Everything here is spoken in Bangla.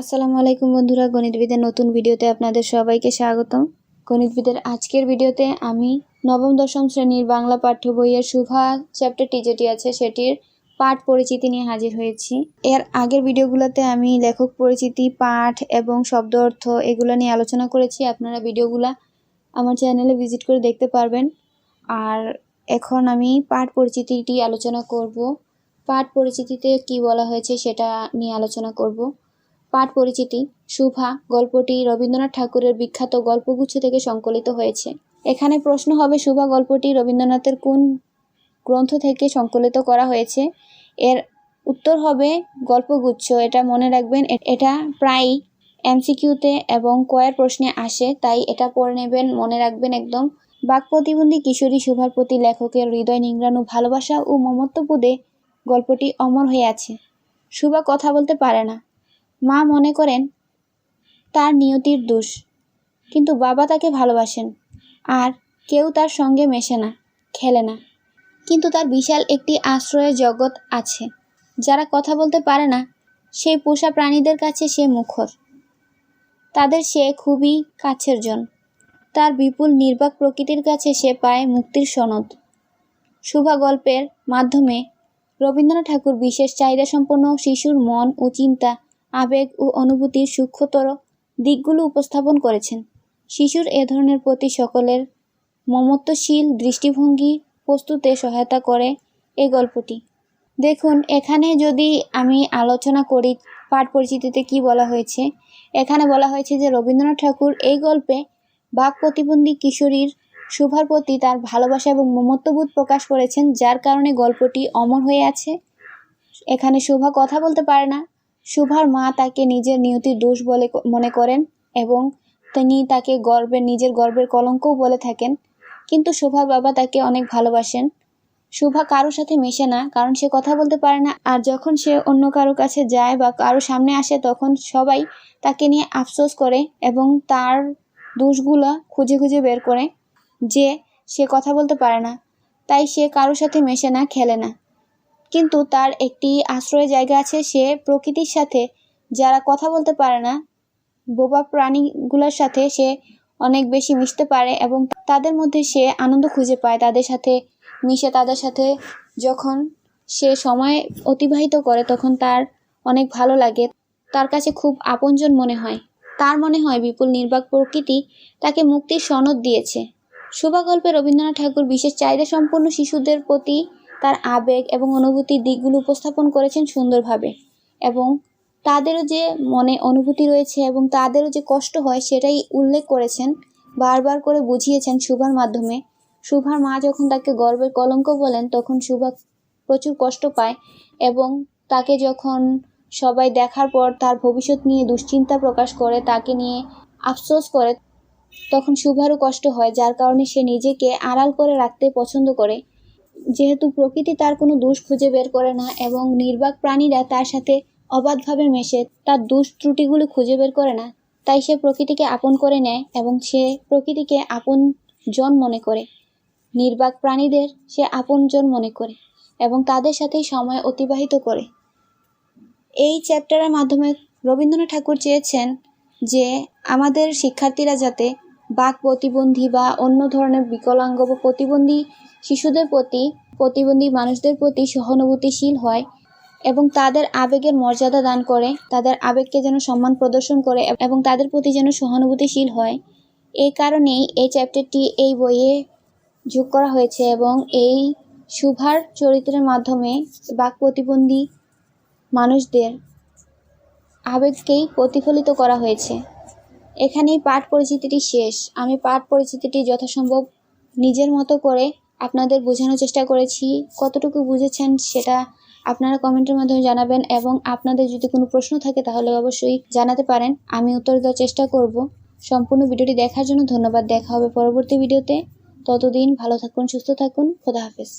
আসসালামু আলাইকুম বন্ধুরা, গণিতবিদের নতুন ভিডিওতে আপনাদের সবাইকে স্বাগতম। গণিতবিদের আজকের ভিডিওতে আমি নবম দশম শ্রেণির বাংলা পাঠ্য বইয়ের শুভা চ্যাপ্টারটি যেটি আছে, সেটির পাঠ পরিচিতি নিয়ে হাজির হয়েছি। এর আগের ভিডিওগুলোতে আমি লেখক পরিচিতি, পাঠ এবং শব্দ অর্থ এগুলো নিয়ে আলোচনা করেছি। আপনারা ভিডিওগুলো আমার চ্যানেলে ভিজিট করে দেখতে পারবেন। আর এখন আমি পাঠ পরিচিতিটি আলোচনা করব। পাঠ পরিচিতিতে কি বলা হয়েছে সেটা নিয়ে আলোচনা করব। পাঠ পরিচিতি, শুভা, গল্পটি রবীন্দ্রনাথ ঠাকুরের বিখ্যাত গল্পগুচ্ছ থেকে সংকলিত হয়েছে। এখানে প্রশ্ন হবে, শুভা, গল্পটি রবীন্দ্রনাথের কোন গ্রন্থ থেকে সংকলিত করা হয়েছে? এর উত্তর হবে, গল্পগুচ্ছ। এটা মনে রাখবেন এটা প্রায় এমসিকিউতে এবং কয়ের প্রশ্নে আসে, তাই এটা পড়ে নেবেন, মনে রাখবেন একদম। বাক প্রতিবন্ধী কিশোরী শুভার প্রতি লেখকের হৃদয় নিংড়ানো ভালোবাসা ও মমত্ববোধে গল্পটি অমর হয়ে আছে। শুভা কথা বলতে পারে না। মা মনে করেন তার নিয়তির দোষ। কিন্তু বাবা তাকে ভালোবাসেন। আর কেউ তার সঙ্গে মেশে না, খেলে না। কিন্তু তার বিশাল একটি আশ্রয়ের জগৎ আছে, যারা কথা বলতে পারে না। সেই পোষা প্রাণীদের কাছে সে মুখর। তাদের সে খুবই কাছের জন। তার বিপুল নির্বাক প্রকৃতির কাছে সে পায় মুক্তির সনদ। শুভা গল্পের মাধ্যমে রবীন্দ্রনাথ ঠাকুর বিশেষ চাহিদাসম্পন্ন শিশুর মন ও চিন্তা আবেগ ও অনুভূতির সূক্ষ্মতর দিকগুলো উপস্থাপন করেছেন। শিশুর এ ধরনের প্রতি সকলের মমত্বশীল দৃষ্টিভঙ্গি প্রস্তুতে সহায়তা করে এই গল্পটি। দেখুন, এখানে যদি আমি আলোচনা করি পাঠ পরিচিতিতে কি বলা হয়েছে, এখানে বলা হয়েছে যে রবীন্দ্রনাথ ঠাকুর এই গল্পে বাক প্রতিবন্ধী কিশোরীর শুভার প্রতি তার ভালোবাসা এবং মমত্ববোধ প্রকাশ করেছেন, যার কারণে গল্পটি অমর হয়ে আছে। এখানে শুভা কথা বলতে পারে না শুভার মা তাকে নিজের নিয়তির দোষ বলে মনে করেন এবং তিনি তাকে গর্বের, নিজের গর্বের কলঙ্কও বলে থাকেন। কিন্তু শুভার বাবা তাকে অনেক ভালোবাসেন। শুভা কারোর সাথে মেশে না, কারণ সে কথা বলতে পারে না। আর যখন সে অন্য কারও কাছে যায় বা কারও সামনে আসে, তখন সবাই তাকে নিয়ে আফসোস করে এবং তার দোষগুলো খুঁজে খুঁজে বের করে যে সে কথা বলতে পারে না। তাই সে কারোর সাথে মেশে না, খেলে না। কিন্তু তার একটি আশ্রয় জায়গা আছে সে প্রকৃতির সাথে। যারা কথা বলতে পারে না, বোবা প্রাণীগুলোর সাথে সে অনেক বেশি মিশতে পারে এবং তাদের মধ্যে সে আনন্দ খুঁজে পায়। তাদের সাথে মিশে, তাদের সাথে যখন সে সময় অতিবাহিত করে, তখন তার অনেক ভালো লাগে। তার কাছে খুব আপনজন মনে হয়। তার মনে হয় বিপুল নির্বাক প্রকৃতি তাকে মুক্তির সনদ দিয়েছে। শোভা গল্পে রবীন্দ্রনাথ ঠাকুর বিশেষ চাহিদা সম্পন্ন শিশুদের প্রতি তার আবেগ এবং অনুভূতির দিকগুলো উপস্থাপন করেছেন সুন্দরভাবে। এবং তাদেরও যে মনে অনুভূতি রয়েছে এবং তাদেরও যে কষ্ট হয় সেটাই উল্লেখ করেছেন, বারবার করে বুঝিয়েছেন শুভার মাধ্যমে। শুভার মা যখন তাকে গর্বের কলঙ্ক বলেন, তখন শুভা প্রচুর কষ্ট পায় এবং তাকে যখন সবাই দেখার পর তার ভবিষ্যৎ নিয়ে দুশ্চিন্তা প্রকাশ করে, তাকে নিয়ে আফসোস করে, তখন শুভারও কষ্ট হয়, যার কারণে সে নিজেকে আড়াল করে রাখতে পছন্দ করে। যেহেতু প্রকৃতি তার কোনো দোষ খুঁজে বের করে না এবং নির্বাক প্রাণীরা তার সাথে অবাধভাবে মেশে তার দোষ ত্রুটিগুলো খুঁজে বের করে না, তাই সে প্রকৃতিকে আপন করে নেয় এবং সে প্রকৃতিকে আপন জন মনে করে। নির্বাক প্রাণীদের সে আপনজন মনে করে এবং তাদের সাথেই সময় অতিবাহিত করে। এই চ্যাপ্টারের মাধ্যমে রবীন্দ্রনাথ ঠাকুর চেয়েছেন যে আমাদের শিক্ষার্থীরা যাতে বাক প্রতিবন্ধী বা অন্য ধরনের বিকলাঙ্গ বা প্রতিবন্ধী শিশুদের প্রতি প্রতিবন্ধী মানুষদের প্রতি সহানুভূতিশীল হয় এবং তাদের আবেগের মর্যাদা দান করে, তাদের আবেগকে যেন সম্মান প্রদর্শন করে এবং তাদের প্রতি যেন সহানুভূতিশীল হয়। এই কারণেই এই চ্যাপ্টারটি এই বইয়ে যোগ করা হয়েছে এবং এই শুভার চরিত্রের মাধ্যমে বাক প্রতিবন্ধী মানুষদের আবেগকেই প্রতিফলিত করা হয়েছে। এখানেই পাঠ পরিচিতিটি শেষ। আমি পাঠ পরিচিতিটি যথাসম্ভব নিজের মতো করে আপনাদের বোঝানোর চেষ্টা করেছি, কতটুকু বুঝেছেন সেটা আপনারা কমেন্টের মাধ্যমে জানাবেন এবং আপনাদের যদি কোনো প্রশ্ন থাকে তাহলে অবশ্যই জানাতে পারেন, আমি উত্তর দেওয়ার চেষ্টা করব। সম্পূর্ণ ভিডিওটি দেখার জন্য ধন্যবাদ, দেখা হবে পরবর্তী ভিডিওতে। ততদিন ভালো থাকুন, সুস্থ থাকুন, খোদা হাফেজ।